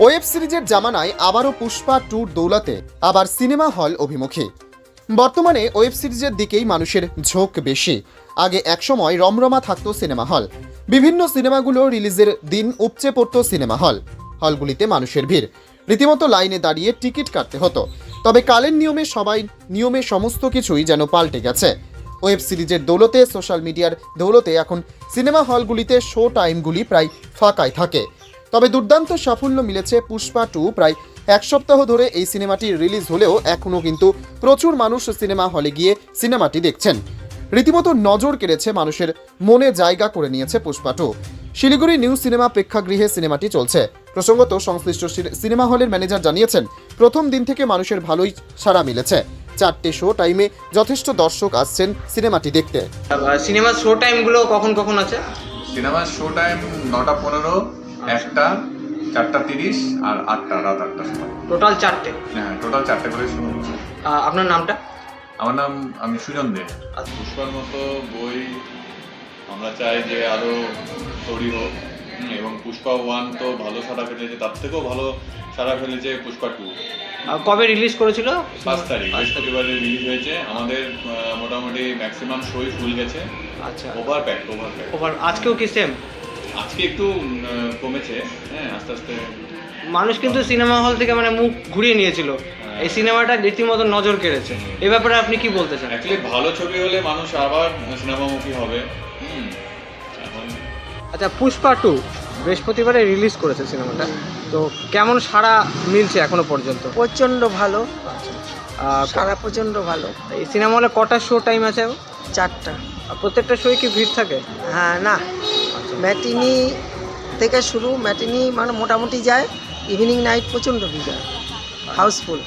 Web সিরিজের জামানায় আবারও পুষ্পা ট্যুর দৌলাতে, আবার সিনেমা হল অভিমুখী। বর্তমানে ওয়েব সিরিজের দিকেই মানুষের ঝোঁক বেশি। আগে একসময় রমরমা থাকতো সিনেমা হল। বিভিন্ন সিনেমাগুলো রিলিজের দিন উপচে পড়তো সিনেমা হল। হলগুলিতে মানুষের ভিড়। রীতিমতো লাইনে দাঁড়িয়ে টিকিট কাটতে হতো। তবে কালের নিয়মে সবাই, নিয়মে সমস্ত কিছুই যেন পাল্টে গেছে। ওয়েব সিরিজের দৌলতে, সোশ্যাল মিডিয়ার দৌলতে এখন সিনেমা হলগুলিতে শো টাইমগুলি প্রায় ফাঁকাই থাকে। তবে দুর্দান্ত সাফল্য মিলেছে পুষ্পা টু। প্রায় এক সপ্তাহ ধরে এই সিনেমাটি রিলিজ হলেও এখনও কিন্তু প্রচুর মানুষ সিনেমা হলে গিয়ে সিনেমাটি দেখছেন। রীতিমতো নজর কেড়েছে মানুষের মনে জায়গা করে নিয়েছে Pushpa two. Siliguri new cinema প্রেক্ষাগৃহে সিনেমাটি চলছে। প্রসঙ্গত সংশ্লিষ্ট সিনেমা হলের ম্যানেজার জানিয়েছেন প্রথম দিন থেকে মানুষের ভালোই সাড়া মিলেছে। চারটে শো টাইমে যথেষ্ট দর্শক আসছেন সিনেমাটি দেখতে। সিনেমার শো টাইমগুলো কখন কখন আছে? সিনেমার শো টাইম নটা পনেরো। একটা চারটা তিরিশ আর আটটা রাত আটটার সময়। টোটাল চারটে? হ্যাঁ টোটাল চারটে করে শো হচ্ছে। আপনার নামটা? আমার নাম আমি সুজন দে। পুষ্পার মতো বই আমরা চাই যে আরও তৈরি হোক এবং পুষ্পা ওয়ান তো ভালো সাড়া ফেলেছে তার থেকেও ভালো সাড়া ফেলেছে পুষ্পা টু। কবে রিলিজ করেছিল? পাঁচ তারিখ বৃহস্পতিবারে রিলিজ হয়েছে। আমাদের মোটামুটি ম্যাক্সিমাম শোই ফুল গেছে। আচ্ছা। Over pack over pack over আজকেও কি সেম আজকে একটু কমেছে হ্যাঁ আস্তে আস্তে। মানুষ কিন্তু সিনেমা হল থেকে মানে মুখ ঘুরিয়ে নিয়েছিল। এই সিনেমাটা রীতিমতো নজর কেড়েছে। এ ব্যাপারে আপনি কি বলতে চান? অ্যাকচুয়ালি ভালো ছবি হলে মানুষ আবার সিনেমামুখী হবে। আচ্ছা পুষ্পা টু বৃহস্পতিবারে রিলিজ করেছে সিনেমাটা। তো কেমন সারা মিলছে এখনও পর্যন্ত? প্রচণ্ড ভালো। আহ, সারা প্রচণ্ড ভালো। এই সিনেমা হলে কটা শো টাইম আছে? চারটা। আর প্রত্যেকটা শোয়ে কি ভিড় থাকে? হ্যাঁ না। ম্যাটিনি থেকে শুরু ম্যাটিনি মানে মোটামুটি যায় ইভিনিং নাইট প্রচণ্ড ভিড় হয় হাউসফুল